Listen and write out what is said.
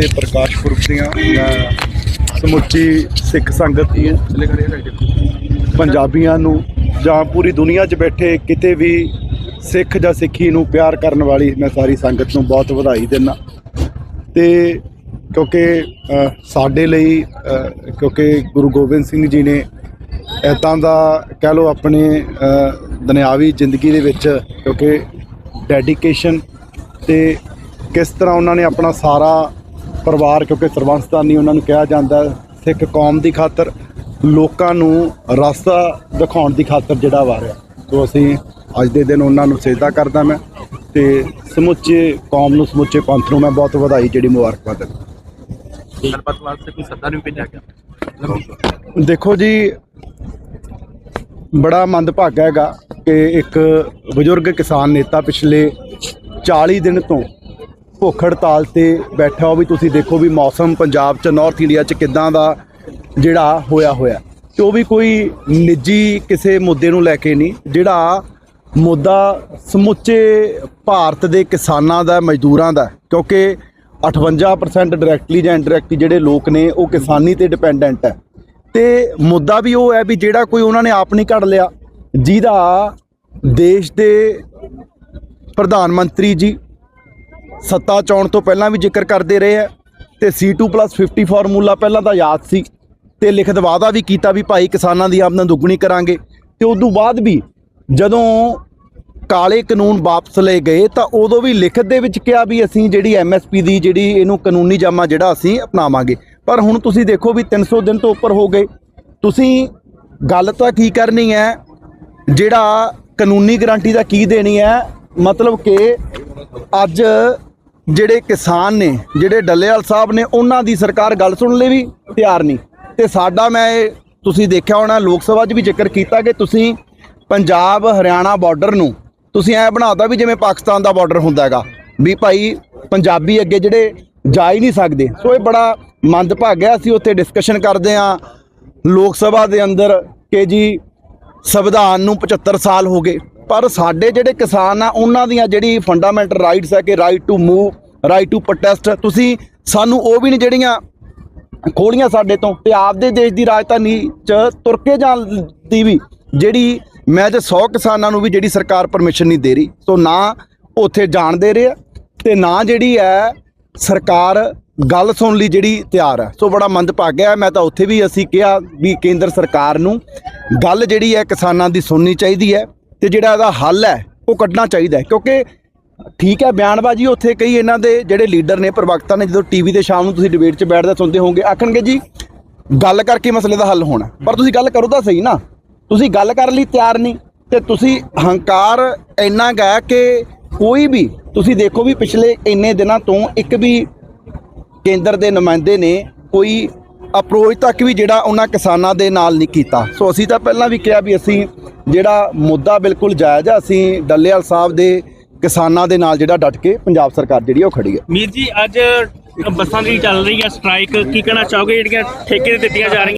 ਦੇ ਪ੍ਰਕਾਸ਼ ਪੁਰਬ ਦੀਆਂ ਮੈਂ ਸਮੁੱਚੀ ਸਿੱਖ ਸੰਗਤ ਦੀ ਪੰਜਾਬੀਆਂ ਨੂੰ ਜਾਂ ਪੂਰੀ ਦੁਨੀਆ 'ਚ ਬੈਠੇ ਕਿਤੇ ਵੀ ਸਿੱਖ ਜਾਂ ਸਿੱਖੀ ਨੂੰ ਪਿਆਰ ਕਰਨ ਵਾਲੀ ਮੈਂ ਸਾਰੀ ਸੰਗਤ ਨੂੰ ਬਹੁਤ ਵਧਾਈ ਦਿੰਦਾ। ਤੇ ਕਿਉਂਕਿ ਸਾਡੇ ਲਈ ਕਿਉਂਕਿ ਗੁਰੂ ਗੋਬਿੰਦ ਸਿੰਘ ਜੀ ਨੇ ਇੱਦਾਂ ਦਾ ਕਹਿ ਲਓ ਆਪਣੇ ਦੁਨਿਆਵੀ ਜ਼ਿੰਦਗੀ ਦੇ ਵਿੱਚ ਕਿਉਂਕਿ ਡੈਡੀਕੇਸ਼ਨ ਤੇ ਕਿਸ ਤਰ੍ਹਾਂ ਉਹਨਾਂ ਨੇ ਆਪਣਾ ਸਾਰਾ ਪਰਿਵਾਰ ਕਿਉਂਕਿ ਸਰਵੰਸਤਾਨੀ ਉਹਨਾਂ ਨੂੰ ਕਿਹਾ ਜਾਂਦਾ ਸਿੱਖ ਕੌਮ ਦੀ ਖਾਤਰ ਲੋਕਾਂ ਨੂੰ ਰਸਤਾ ਦਿਖਾਉਣ ਦੀ ਖਾਤਰ ਜਿਹੜਾ ਵਾਰਿਆ ਸੋ ਅਸੀਂ ਅੱਜ ਦੇ ਦਿਨ ਉਹਨਾਂ ਨੂੰ ਸਜਦਾ ਕਰਦਾ ਮੈਂ ਤੇ ਸਮੁੱਚੇ ਕੌਮ ਨੂੰ ਸਮੁੱਚੇ ਪੰਥ ਨੂੰ ਮੈਂ ਬਹੁਤ ਵਧਾਈ ਜਿਹੜੀ ਮੁਬਾਰਕਬਾਦ ਦਿੰਦਾ। ਗੱਲਬਾਤ ਵਾਸਤੇ ਕੋਈ ਸੱਦਾ ਨਹੀਂ ਭੇਜਿਆ ਗਿਆ ਦੇਖੋ ਜੀ ਬੜਾ ਮੰਦਭਾਗਾ ਹੈਗਾ ਕਿ ਇੱਕ ਬਜ਼ੁਰਗ ਕਿਸਾਨ ਨੇਤਾ ਪਿਛਲੇ 40 ਦਿਨ ਤੋਂ ਭੁੱਖ ਹੜਤਾਲ ਤੇ ਬੈਠਾ ਉਹ ਵੀ ਤੁਸੀਂ ਦੇਖੋ ਵੀ ਮੌਸਮ ਪੰਜਾਬ ਚ ਨਾਰਥ ਇੰਡੀਆ ਚ ਕਿਦਾਂ ਦਾ ਜਿਹੜਾ ਹੋਇਆ ਹੋਇਆ। ਤੇ ਉਹ ਵੀ ਕੋਈ ਨਿੱਜੀ ਕਿਸੇ ਮੁੱਦੇ ਨੂੰ ਲੈ ਕੇ ਨਹੀਂ, ਜਿਹੜਾ ਮੁੱਦਾ ਸਮੁੱਚੇ ਭਾਰਤ ਦੇ ਕਿਸਾਨਾਂ ਦਾ, ਮਜ਼ਦੂਰਾਂ ਦਾ, ਕਿਉਂਕਿ 58% ਡਾਇਰੈਕਟਲੀ ਜਾਂ ਇਨਡਾਇਰੈਕਟਲੀ ਜਿਹੜੇ ਲੋਕ ਨੇ, ਉਹ ਕਿਸਾਨੀ ਤੇ ਡਿਪੈਂਡੈਂਟ ਹੈ। ਤੇ ਮੁੱਦਾ ਵੀ ਉਹ ਹੈ ਵੀ ਜਿਹੜਾ ਕੋਈ ਉਹਨਾਂ ਨੇ ਆਪ ਨਹੀਂ ਘੜ ਲਿਆ, ਜਿਹਦਾ ਦੇਸ਼ ਦੇ ਪ੍ਰਧਾਨ ਮੰਤਰੀ ਜੀ ਸੱਤਾ ਚੋਣ ਤੋਂ ਪਹਿਲਾਂ ਵੀ ਜ਼ਿਕਰ ਕਰਦੇ ਰਹੇ ਹੈ ਤੇ C2+50 ਫਾਰਮੂਲਾ ਪਹਿਲਾਂ ਤਾਂ ਯਾਦ ਸੀ ਤੇ ਲਿਖਤ ਵਾਅਦਾ ਵੀ ਕੀਤਾ ਵੀ ਭਾਈ ਕਿਸਾਨਾਂ ਦੀ ਆਮਦਨ ਦੁੱਗਣੀ ਕਰਾਂਗੇ। ਤੇ ਤੋਂ ਬਾਅਦ ਵੀ ਜਦੋਂ ਕਾਲੇ ਕਾਨੂੰਨ ਵਾਪਸ ਲਏ ਗਏ ਤਾਂ ਉਦੋਂ ਵੀ ਲਿਖਤ ਦੇ ਵਿੱਚ ਕਿਹਾ ਵੀ ਅਸੀਂ ਜਿਹੜੀ ਐਮਐਸਪੀ ਦੀ ਜਿਹੜੀ ਇਹਨੂੰ ਕਾਨੂੰਨੀ ਜਾਮਾ ਜਿਹੜਾ ਅਸੀਂ ਅਪਣਾਵਾਂਗੇ। ਪਰ ਹੁਣ ਤੁਸੀਂ ਦੇਖੋ ਵੀ 300 ਦਿਨ ਤੋਂ ਉੱਪਰ ਹੋ ਗਏ। ਤੁਸੀਂ ਗੱਲ ਤਾਂ ਕੀ ਕਰਨੀ ਹੈ? ਜਿਹੜਾ ਕਾਨੂੰਨੀ ਗਾਰੰਟੀ ਦਾ ਕੀ ਦੇਣੀ ਹੈ? ਮਤਲਬ ਕਿ ਅੱਜ ਜਿਹੜੇ ਕਿਸਾਨ ਨੇ, ਜਿਹੜੇ ਡੱਲੇਵਾਲ ਸਾਹਿਬ ਨੇ, ਉਹਨਾਂ ਦੀ ਸਰਕਾਰ ਗੱਲ ਸੁਣਨ ਲਈ ਵੀ ਤਿਆਰ ਨਹੀਂ। ਤੇ ਸਾਡਾ ਮੈਂ ਇਹ ਤੁਸੀਂ ਦੇਖਿਆ ਹੋਣਾ, ਲੋਕ ਸਭਾ 'ਚ ਵੀ ਜ਼ਿਕਰ ਕੀਤਾ ਕਿ ਤੁਸੀਂ ਪੰਜਾਬ ਹਰਿਆਣਾ ਬਾਰਡਰ ਨੂੰ ਤੁਸੀਂ ਐ ਬਣਾਤਾ ਵੀ ਜਿਵੇਂ ਪਾਕਿਸਤਾਨ ਦਾ ਬਾਰਡਰ ਹੁੰਦਾ ਹੈਗਾ, ਵੀ ਭਾਈ ਪੰਜਾਬੀ ਅੱਗੇ ਜਿਹੜੇ ਜਾ ਹੀ ਨਹੀਂ ਸਕਦੇ। ਸੋ ਇਹ ਬੜਾ ਮੰਦਭਾਗਿਆ ਅਸੀਂ ਉੱਥੇ ਡਿਸਕਸ਼ਨ ਕਰਦੇ ਆ ਲੋਕ ਸਭਾ ਦੇ ਅੰਦਰ ਕਿ ਜੀ ਸੰਵਿਧਾਨ ਨੂੰ 75 ਸਾਲ ਹੋ ਗਏ। ਪਰ ਸਾਡੇ ਜਿਹੜੇ ਕਿਸਾਨ ਆ, ਉਹਨਾਂ ਦੀਆਂ ਜਿਹੜੀ ਫੰਡਾਮੈਂਟਲ ਰਾਈਟਸ ਹੈ ਕਿ right to move right to protest ਤੁਸੀਂ ਸਾਨੂੰ ਉਹ ਵੀ ਨਹੀਂ ਜਿਹੜੀਆਂ ਖੋਲੀਆਂ ਸਾਡੇ ਤੋਂ ਤੇ ਆਪਦੇ ਦੇਸ਼ ਦੀ ਰਾਜਧਾਨੀ ਚ ਤੁਰ ਕੇ ਜਾਣ ਦੀ ਵੀ, ਜਿਹੜੀ ਮੈਂ ਤੇ 100 ਕਿਸਾਨਾਂ ਨੂੰ ਵੀ ਜਿਹੜੀ ਸਰਕਾਰ ਪਰਮਿਸ਼ਨ ਨਹੀਂ ਦੇ ਰਹੀ ਸੋ ਨਾ ਉੱਥੇ ਜਾਣ ਦੇ ਰਹੇ ਆ ਤੇ ਨਾ ਜਿਹੜੀ ਹੈ ਸਰਕਾਰ ਗੱਲ ਸੁਣ ਲਈ ਜਿਹੜੀ ਤਿਆਰ ਹੈ ਸੋ ਬੜਾ ਮੰਦਭਾਗਿਆ ਹੈ। ਮੈਂ ਤਾਂ ਉੱਥੇ ਵੀ ਅਸੀਂ ਕਿਹਾ ਵੀ ਕੇਂਦਰ ਸਰਕਾਰ ਨੂੰ ਗੱਲ ਜਿਹੜੀ ਹੈ ਕਿਸਾਨਾਂ ਦੀ ਸੁਣਨੀ ਚਾਹੀਦੀ ਹੈ ਤੇ ਜਿਹੜਾ ਇਹਦਾ ਹੱਲ ਹੈ, ਉਹ ਕੱਢਣਾ ਚਾਹੀਦਾ ਕਿਉਂਕਿ ਠੀਕ ਹੈ, ਬਿਆਨਬਾਜ਼ੀ ਉੱਥੇ ਕਈ ਇਹਨਾਂ ਦੇ ਜਿਹੜੇ ਲੀਡਰ ਨੇ, ਪ੍ਰਵਕਤਾ ਨੇ, ਜਦੋਂ ਟੀਵੀ ਤੇ ਸ਼ਾਮ ਨੂੰ ਤੁਸੀਂ ਡਿਬੇਟ 'ਚ ਬੈਠਦੇ ਸੁਣਦੇ ਹੋਵੋਗੇ, ਆਖਣਗੇ ਜੀ, ਗੱਲ ਕਰਕੇ ਮਸਲੇ ਦਾ ਹੱਲ ਹੋਣਾ। ਪਰ ਤੁਸੀਂ ਗੱਲ ਕਰੋ ਤਾਂ ਸਹੀ ਨਾ। ਤੁਸੀਂ ਗੱਲ ਕਰਨ ਲਈ ਤਿਆਰ ਨਹੀਂ, ਤੇ ਤੁਸੀਂ ਹੰਕਾਰ ਇੰਨਾ ਗਾ ਕਿ ਕੋਈ ਵੀ, ਤੁਸੀਂ ਦੇਖੋ ਵੀ ਪਿਛਲੇ ਇੰਨੇ ਦਿਨਾਂ ਤੋਂ ਇੱਕ ਵੀ ਕੇਂਦਰ ਦੇ ਨੁਮਾਇੰਦੇ ਨੇ ਕੋਈ ਅਪਰੋਚ ਤੱਕ ਵੀ ਜਿਹੜਾ ਉਹਨਾਂ ਕਿਸਾਨਾਂ ਦੇ ਨਾਲ ਨਹੀਂ ਕੀਤਾ। ਸੋ ਅਸੀਂ ਤਾਂ ਪਹਿਲਾਂ ਵੀ ਕਿਹਾ ਵੀ ਅਸੀਂ ਜਿਹੜਾ ਮੁੱਦਾ ਬਿਲਕੁਲ ਜਾਇਜ਼ ਆ, ਅਸੀਂ ਡੱਲੇਵਾਲ ਸਾਹਿਬ ਦੇ ਕਿਸਾਨਾਂ ਦੇ ਨਾਲ ਜਿਹੜਾ ਡਟ ਕੇ ਪੰਜਾਬ ਸਰਕਾਰ ਜਿਹੜੀ ਉਹ ਖੜੀ ਹੈ ਮੀਰ ਜੀ, ਅੱਜ ਬੱਸਾਂ ਦੀ ਚੱਲ ਰਹੀ ਹੈ ਸਟ੍ਰਾਈਕ, ਕੀ ਕਹਿਣਾ ਚਾਹੋਗੇ? ਜਿਹੜੀਆਂ ਠੇਕੇ ਤੇ ਦਿੱਤੀਆਂ ਜਾ ਰਹੀਆਂ